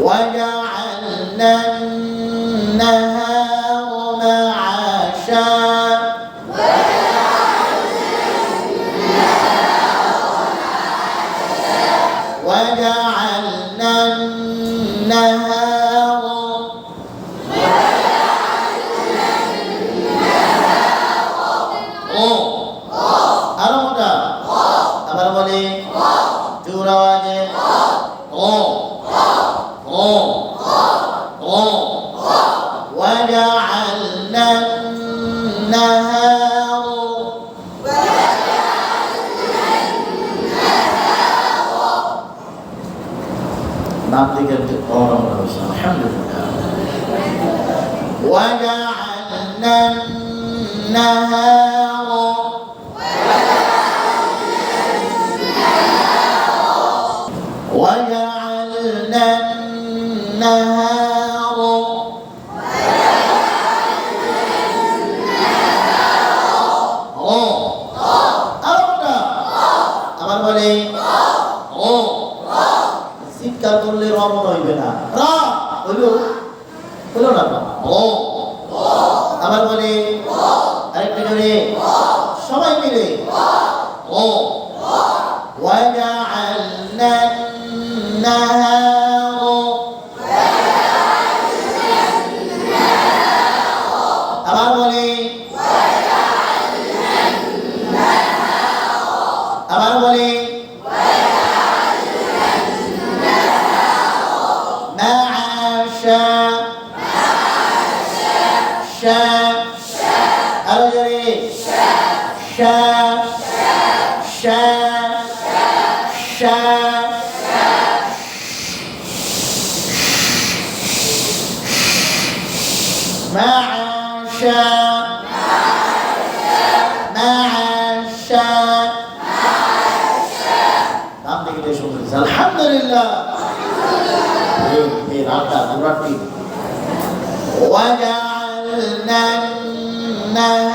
وجعلنا النهار مطلقة قرص الحمد لله وجعلنا النهار আবার বলে معاشا معاشا নাম দেখে বেশ সুন্দর হয়েছে। আলহামদুলিল্লাহ এই এই রাতটা পুরাটি وجعلنا النهار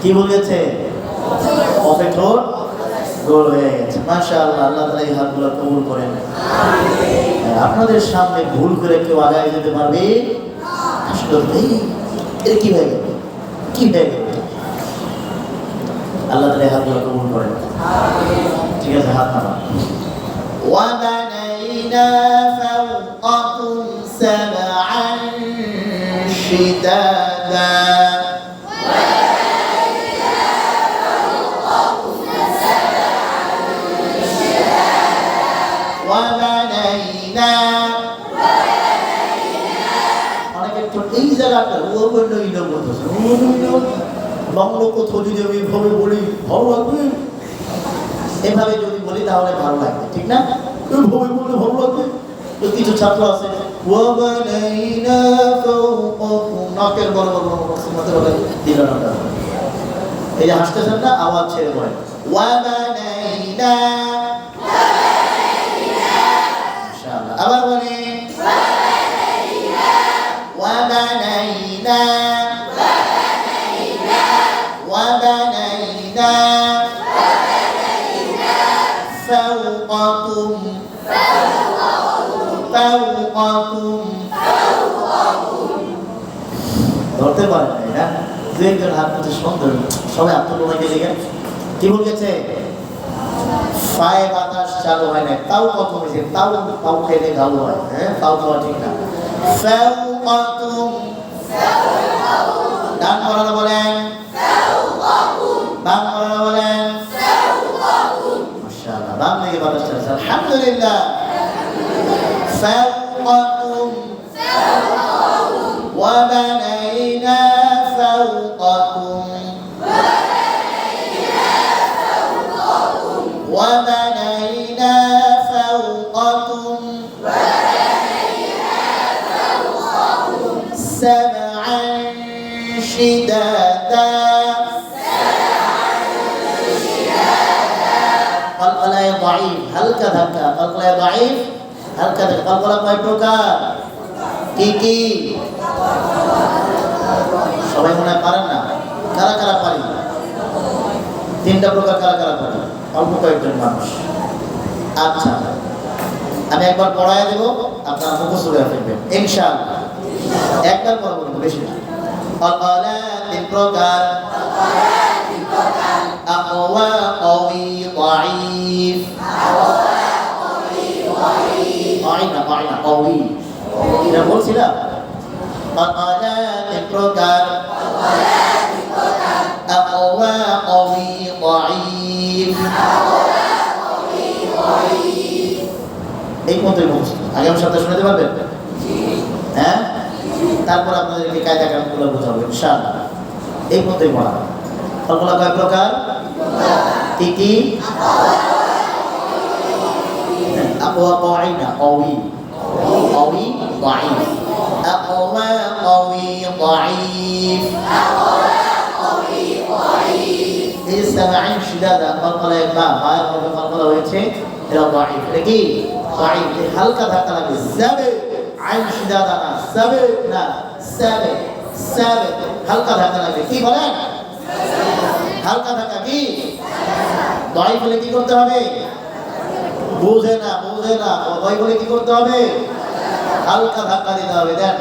কি বলেছে কফে ঠোঁট গোল হয়ে গেছে মাশা আল্লাহ আল্লাহ তালা এই হাতগুলো কবুল করেন হ্যাঁ, আপনাদের সামনে ভুল করে কেউ আগায় যেতে পারবে আসলে এই এর কি হয়ে গেল কি হয়ে গেল আল্লাহ তালা এই হাতগুলো কবুল করেন ঠিক আছে হাত নামা وبنينا فوقكم سبعا شدادا ভগবান এভাবে যদি বলি তাহলে ভালো লাগবে ঠিক না এভাবে বললে ভালো লাগবে কিছু ছাত্র আছে নকের বড় বড় দিল এই যে হাসতেছেন না, আওয়াজ ছেড়ে বলে ওয়াবানাইনা দু একজন হাত প্রতি সুন্দর। সবাই আত্মপ্রমাকে দেখেন কি বল গেছে। পায়ে বাতাস চালু হয় না। তাও কত বেশি তাও তাও খেলে ভালো হয়। হ্যাঁ তাও খাওয়া ঠিক না। ফেউ কতুম ডান করানো বলেন। বাম করানো বলেন। বাম দিকে বাতাস চালু আলহামদুলিল্লাহ। ফেউ قلقلة ضعيف هل كذا قلقلة কয় প্রকার কি কি সবাই মনে হয় পারেন না কারা কারা পারি তিনটা প্রকার কারা কারা পারি অল্প কয়েকজন মানুষ আচ্ছা আমি একবার পড়ায় দেবো আপনার মুখস্থ করে ফেলবেন ইনশাআল্লাহ একবার পড়া বলবো বেশি না অকলা তিন প্রকার أقوى قوي ضعيف ضعيف ضعيف قوي এটা বলছিলাম অকলা তিন প্রকার أقوى قوي ضعيف এই মতোই মুখস্থ আগামী সপ্তাহে শোনাতে পারবেন হ্যাঁ তারপর আপনাদেরকে কায়দা কামগুলো বোঝাবো ইনশাআল্লাহ এই মতোই পড়া কল্পনা কয় প্রকার কি কি أقوى قوي قوي قوي ضعيف أقوى قوي ضعيف এই সামাইন শিদাদা কলকলা বা বায়ের মধ্যে কলকলা হয়েছে এটা দাইফ এটা কি দাইফ এই হালকা ধাক্কা লাগবে সাবে আইন শিদাদা না সাবে না সাবে সাবে হালকা ধাক্কা লাগবে কি বলেন হালকা ধাক্কা কি দাইফ হলে কি করতে হবে বুঝে না বুঝে না। দাইফ বলে কি করতে হবে? হালকা ধাক্কা দিতে হবে। দেন।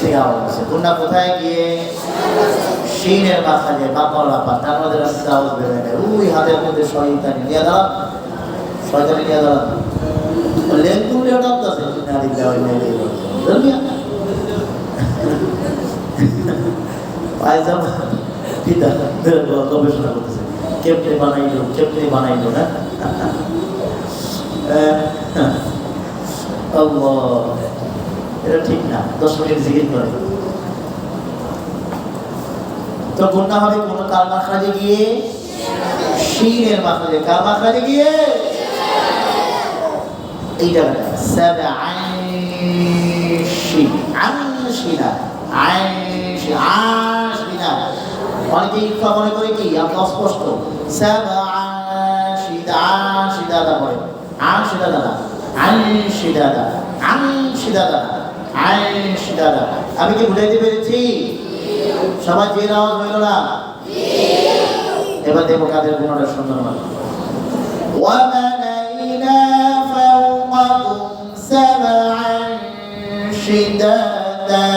থেকে আওয়াজ আসছে কন্যা কোথায় গিয়ে শিনের মাথায় বাপা তার মধ্যে রাস্তা আওয়াজ বেরোয় না ওই হাতের মধ্যে শয়তানি নিয়ে দাঁড়ান শয়তানি নিয়ে দাঁড়ান লেন্দু লিয়ে ডাকতেছে নারী দেওয়া পায়জাম। পিতা গবেষণা করতেছে। কেমনে বানাইলো কেমনে বানাইলো, না? আল্লাহ। এটা ঠিক না, দশ মিনিট জিকির করে। তো গুন্না হবে কোনো কাল মাখরাজে গিয়ে? শিরের মাখরাজে। কাল মাখরাজে গিয়ে? এই জায়গাটা সাবে আইশি আনশি না আইশি আশি অনেকে মনে করে কি? আপনি অস্পষ্ট। সাবে আশি আশি দাদা বলে। আশি দাদা আইশি দাদা আনশি দাদা না আইশি দাদা আমি কি বুঝাইতে পেরেছি সবাই যে আওয়াজ হইল না এবার দেখো কাদের গুণটা সুন্দর মানে وبنينا فوقكم سبعا شدادا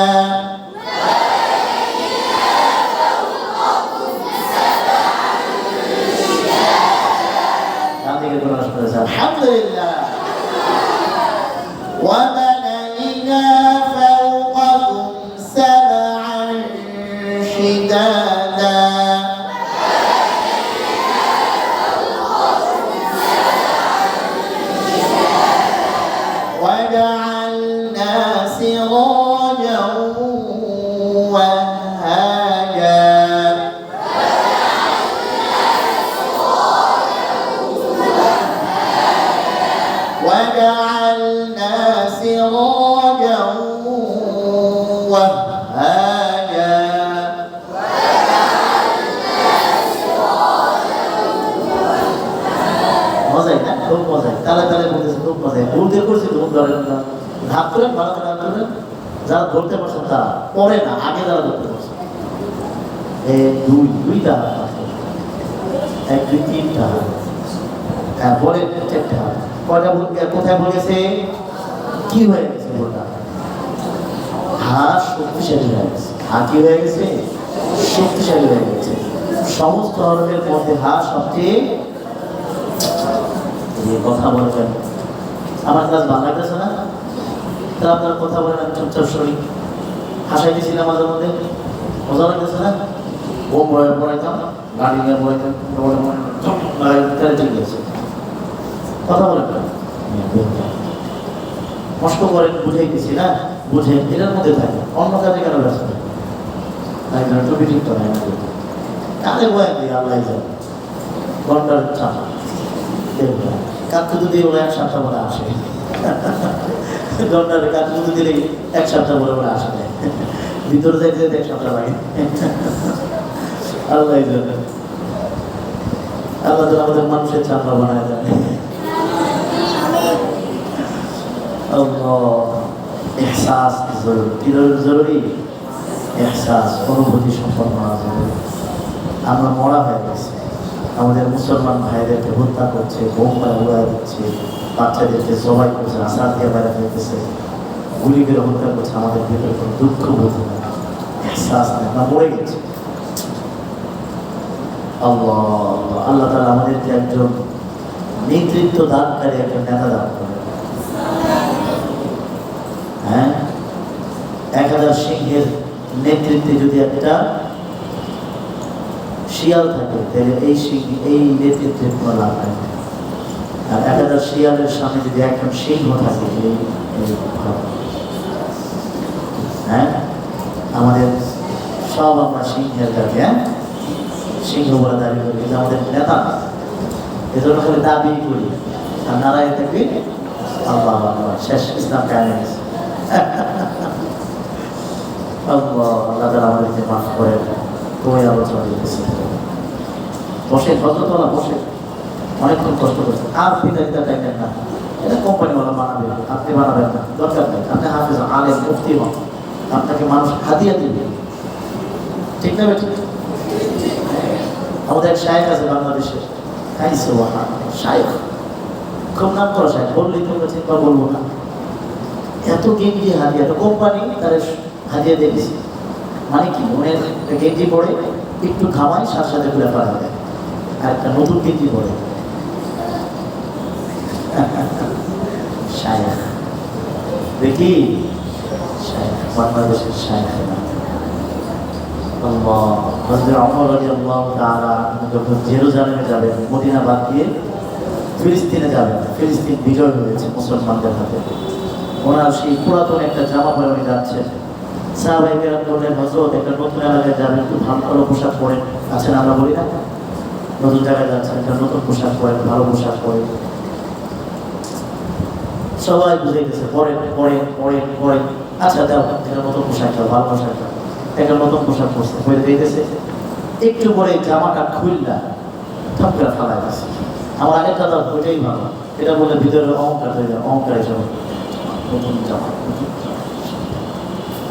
الحمد لله وبنينا شدادا দিয়ে করছি ভুল ধরেন না ভাব করেন ভালো ভাব করেন যারা ধরতে পারছেন তারা পরে না, আগে যারা ধরতে পারছেন দুই, দুইটা এক, দুই, তিনটা হ্যাঁ চারটে ভুল কোথায় ভুল গেছে? কি হয়ে গেছে ভুলটা? হাত শক্তিশালী হয়ে গেছে। হাত কি হয়ে গেছে? শক্তিশালী হয়ে গেছে। সমস্ত ধরনের মধ্যে হাত সবচেয়ে কথা বলবেন আমার কাজ ভালো না। তা আপনার কথা বলেন আমি চুপচাপ শুনি। হাসাই দিয়েছিলাম মাঝে মধ্যে। মজা লাগতেছে না? ও বয়ে পড়াইতাম গাড়ি নিয়ে পড়াইতাম ঠিক আছে কথা বলেন কষ্ট করেন বুঝাই গেছি না। বুঝে এটার মধ্যে থাকে। অন্য কাজে কেন ব্যস্ত? তাই জন্য টুপি ঠিক করে না। কালে বয়ে দিয়ে আল্লাহ যাবে ঘণ্টার চাপ। ওরা এক সপ্তাহ আসে। ঘণ্টার কাকুতু দিলে এক সপ্তাহ আসে। ভিতরে জানে আমাদের মানুষের চাপা বানায় আল্লাহ, এহসাস জরুরি? এহসাস, অনুভূতি সম্পন্ন আমরা মরা হয়ে গেছি। আমাদের মুসলমান ভাইদেরকে হত্যা করছে, বোম উড়া দিচ্ছে, বাচ্চাদেরকে জবাই করছে আসার দিয়ে বেড়া ফেলতেছে, গুলি করে হত্যা করছে, আমাদের ভিতরে কোনো দুঃখ বোঝে না নেই মরে আল্লাহ আল্লাহ তালা আমাদেরকে একজন নেতৃত্ব দানকারী একজন নেতা দান হ্যাঁ? এক হাজার সিংহের নেতৃত্বে যদি একটা শিয়াল থাকে তাহলে এই এই নেতৃত্বের কোনো লাভ নেই। আর এক হাজার শিয়ালের সামনে যদি একজন সিংহ থাকে। হ্যাঁ? আমাদের সব আমরা সিংহের কাছে হ্যাঁ? সিংহ বলে দাবি করি, কিন্তু আমাদের নেতা। এজন্য করে দাবি করি। আর নারায়ণ থাকবি আল্লাহ আল্লাহ শেষ ইসলাম গেছে আল্লাহ আমাদেরকে মাফ করে তোমায় আলোচনা দিতেছে বসে, ভদ্রতলা বসে। অনেকক্ষণ কষ্ট করছে। আর পিতা পিতা টাইমের না। এটা কোম্পানিওয়ালা বানাবে, আপনি বানাবেন না। দরকার নেই। আপনি হাফিজ, আলেম, মুফতি হন। আপনাকে মানুষ হাদিয়া দিবে। ঠিক না ঠিক আমাদের এক শায়েখ আছে বাংলাদেশে। কাইসে ওয়াহা খুব নাম করা শায়েখ। বললেই তো বা বলব না। এত গেঞ্জি হাদিয়া। তো কোম্পানি তার হাদিয়া দিয়েছে মানে কি? একটা গেঞ্জি পরে একটু ঘামায়, সাথে সাথে খুলে পাওয়া যায় একটা নতুন পরে শায়েখ দেখি? বাংলাদেশের যাবেন দিয়ে বিজয় হয়েছে মুসলমানদের হাতে। সেই একটা জামা পরে এলাকায় যাবেন পোশাক পরেন। আছেন আমরা বলি না। নতুন জায়গায় যাচ্ছেন একটা নতুন পোশাক পরেন, ভালো পোশাক পরেন। সবাই বুঝে গেছে, পরেন পরেন পরেন পরেন। আচ্ছা দাও একটা নতুন পোশাক দাও, ভালো পোশাক দাও। একটা নতুন পোশাক পরছে, পরে দিতেছে একটু পরে জামাটা খুললা থপ করে ফালাই গেছে আমার আগের দাদা ওইটাই ভালো এটা বলে ভিতরে অহংকার হয়ে যায় অহংকার হিসাবে নতুন জামা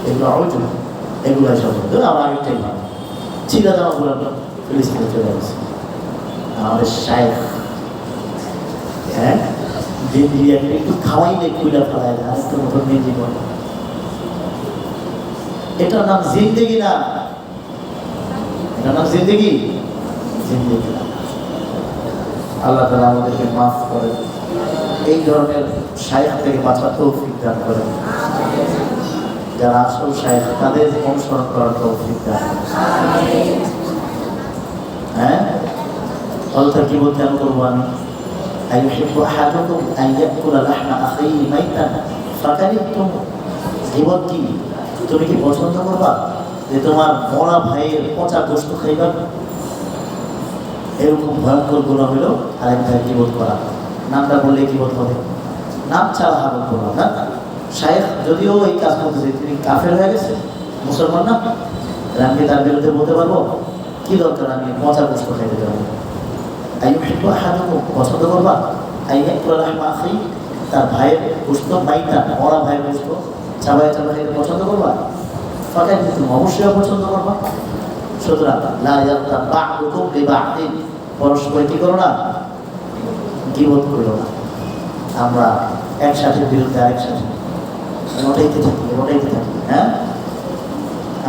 এগুলো অবৈধ এগুলো সব আমার আগেরটাই ভালো ছিলা জামাগুলো ফিলিস্তিনে চলে গেছে। আমাদের শায়েখ হ্যাঁ? গেঞ্জি একটা খাওয়াইলে খুলে ফেলায় না আরেকটু নতুন গেঞ্জি করে এটার নাম জিন্দেগি না? এটার নাম জিন্দেগি? জিন্দেগি না। আল্লাহ তালা আমাদেরকে মাফ করে এই ধরনের শায়েখ থেকে বাঁচার তৌফিক দান করেন। যারা আসল শায়েখ তাদের অনুসরণ করার তৌফিক দান করেন। অর্থাৎ জীবন ত্যাগ করব তুমি কি পছন্দ করবা? যে তোমার মরা ভাইয়ের পচা গোস্ত খাইবা? এরকম ভয়ঙ্কর গুণ ভাই করা? নামটা বললে জীবন হবে? নাম ছাড়া হাবল করব না। শায়েখ, যদিও এই কাজ করতেছে, তিনি কাফের হয়ে গেছে, মুসলমান না। আমি তার বিরুদ্ধে বলতে পারব? কি দরকার আমি পচা গোস্ত খাইতে পারব আইয়ুহিব্বু আহাদুকুম পছন্দ করবা? আইয়াকুল লাহমা আখি, তার ভাইয়ের গোস্ত মাইতা মরা ভাইয়ের গোস্ত চাবাই চাবাই খেতে পছন্দ করবা? ফাঁকা কিন্তু অবশ্যই পছন্দ করবা। সুতরাং লা ইয়াক্তা বা'দুকুম লিবা'দিন পরস্পর কি করো না? গিবত করো না। আমরা একসাথে বিরুদ্ধে আরেকসাথে। ওটাইতে থাকি ওটাইতে থাকি হ্যাঁ?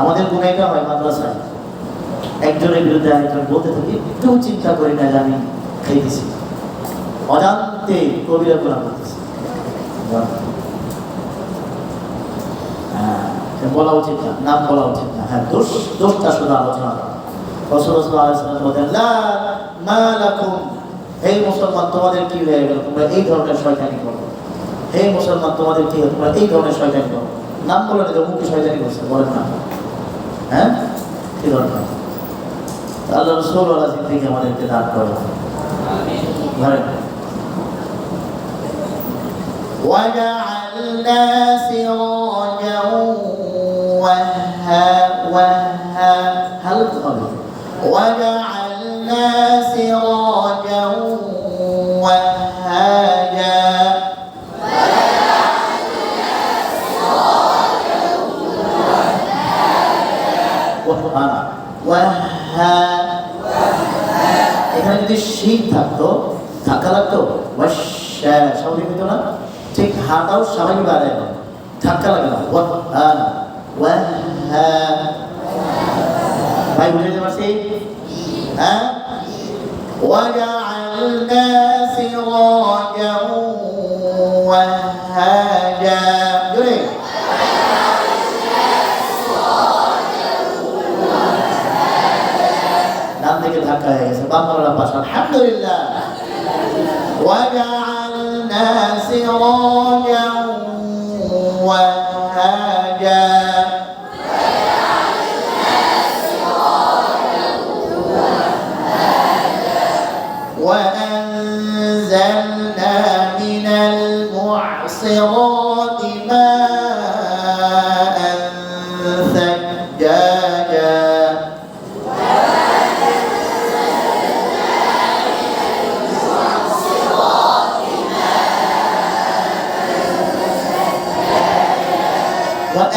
আমাদের গুণ এটা হয় মাদ্রাসায়। একজনের বিরুদ্ধে আরেকজন বলতে থাকি একটু চিন্তা করি না আমি খাইতেছি। অজান্তে কবিরা করতেছি। হ্যাঁ, বলা উচিত না নাম বলা উচিত না। হ্যাঁ দোষ দোষটা শুধু আলোচনা মুসলমান তোমাদের কি হয়ে গেল? তোমরা এই ধরনের শয়তানি করো। হে মুসলমান তোমাদের কি তোমরা এই ধরনের শয়তানি করো। নাম বলে না মুখে শয়তানি করছে বলেন না। হ্যাঁ? কি দরকার আল্লাহ রসুল আল্লাহ জিন্দিকে আমাদেরকে দান করে ধরেন وجعلنا سراجا وها وها هل تقبل وجعلنا যদি শীত থাকতো ধাক্কা লাগতো ওয়াশা স্বাভাবিক হতো না ঠিক হাটাও স্বাভাবিক বাড়ায় না ধাক্কা লাগে না ওয়াহা ওয়াহা ভাই বুঝে যেতে পারছি হ্যাঁ وجعلنا الحمد لله. وجعلنا سراجا وهاجا وأنزلنا من المعصرات ماء ثجاجا.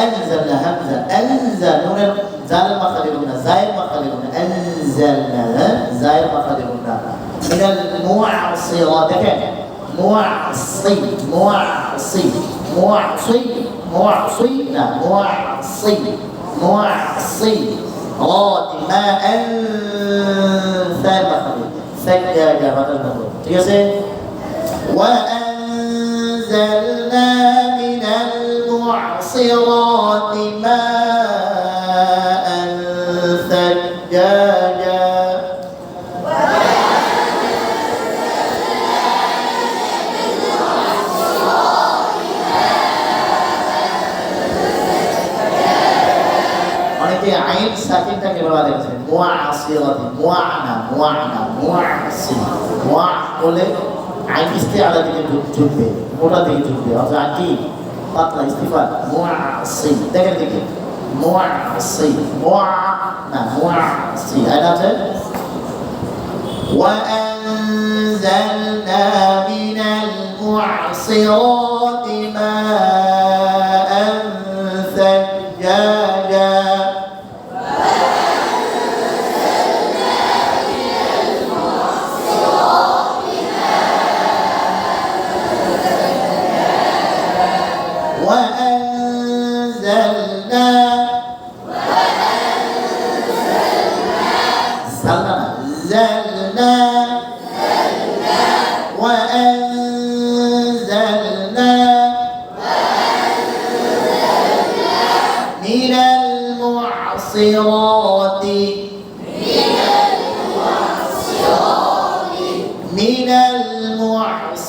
أنزلنا همزة أنزل نون زال مخالفنا ما مخالفنا أنزلنا زاي مخالفنا من المعصرة دكان معصي معصي معصي معصينا معصي معصي. راضي ما أنثى مخالف سجى جابت المخالف تيسي وأنزلنا من المعصرات সাকিনটাকে বলা দেখেছে মোয়া আসিরাতি মোয়া না মোয়া না মোয়া আসি মোয়া বলে আইন ইস্তে আলাদা দিকে ঢুক- ঢুকবে মোটা দিকে ঢুকবে অথবা আকি পাতলা ইস্তিফা মোয়া আসি দেখেন দিকে মোয়া আসি মোয়া না মোয়া আসি আইন আছে وأنزلنا من المعصرات ماء الصراط من المعصرات من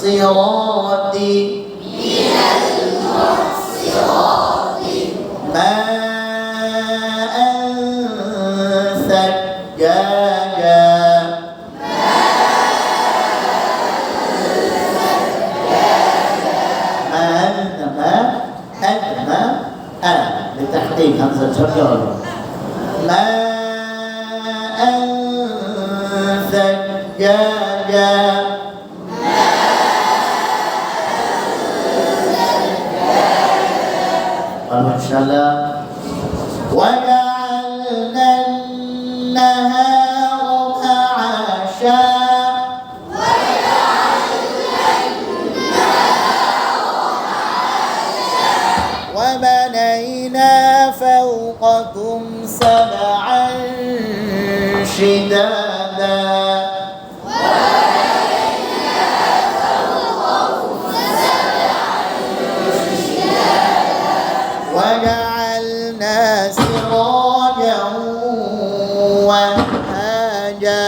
المعصرات ما أن سجاجا ما أن ما أن ما أن لتحقيق همزة الجر وجعلنا النهار معاشا وبنينا فوقكم سبعا شدادا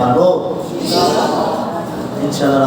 পারব? ইনশাআল্লাহ